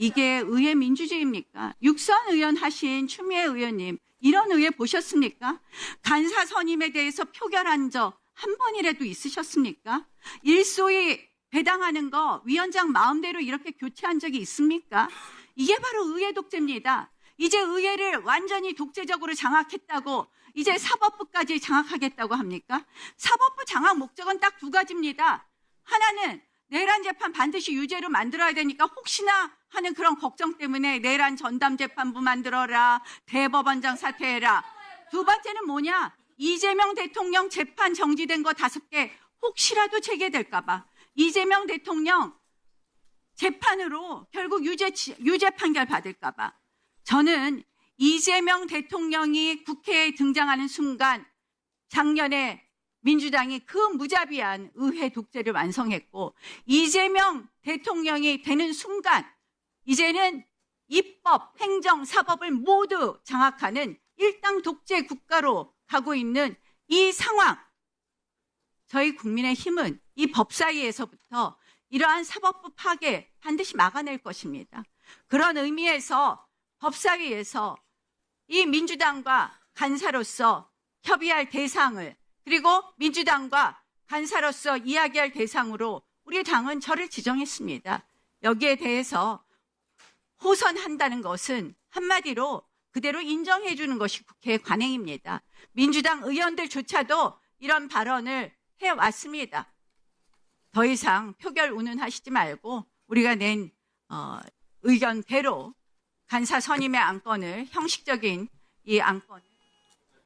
이게 의회 민주주의입니까? 육선 의원 하신 추미애 의원님, 이런 의회 보셨습니까? 간사 선임에 대해서 표결한 적 한 번이라도 있으셨습니까? 일소위 배당하는 거 위원장 마음대로 이렇게 교체한 적이 있습니까? 이게 바로 의회 독재입니다. 이제 의회를 완전히 독재적으로 장악했다고 이제 사법부까지 장악하겠다고 합니까? 사법부 장악 목적은 딱 두 가지입니다. 하나는 내란 재판 반드시 유죄로 만들어야 되니까 혹시나 하는 그런 걱정 때문에 내란 전담 재판부 만들어라. 대법원장 사퇴해라. 두 번째는 뭐냐? 이재명 대통령 재판 정지된 거 다섯 개 혹시라도 재개될까봐 이재명 대통령 재판으로 결국 유죄, 유죄 판결 받을까봐 저는 이재명 대통령이 국회에 등장하는 순간 작년에 민주당이 그 무자비한 의회 독재를 완성했고 이재명 대통령이 되는 순간 이제는 입법, 행정, 사법을 모두 장악하는 일당 독재 국가로 가고 있는 이 상황. 저희 국민의 힘은 이 법사위에서부터 이러한 사법부 파괴 반드시 막아낼 것입니다. 그런 의미에서 법사위에서 이 민주당과 간사로서 협의할 대상을 그리고 민주당과 간사로서 이야기할 대상으로 우리 당은 저를 지정했습니다. 여기에 대해서 호선한다는 것은 한마디로 그대로 인정해 주는 것이 국회의 관행입니다. 민주당 의원들조차도 이런 발언을 해왔습니다. 더 이상 표결 운운하시지 말고 우리가 낸 어, 의견대로 간사 선임의 안건을 형식적인 이 안건을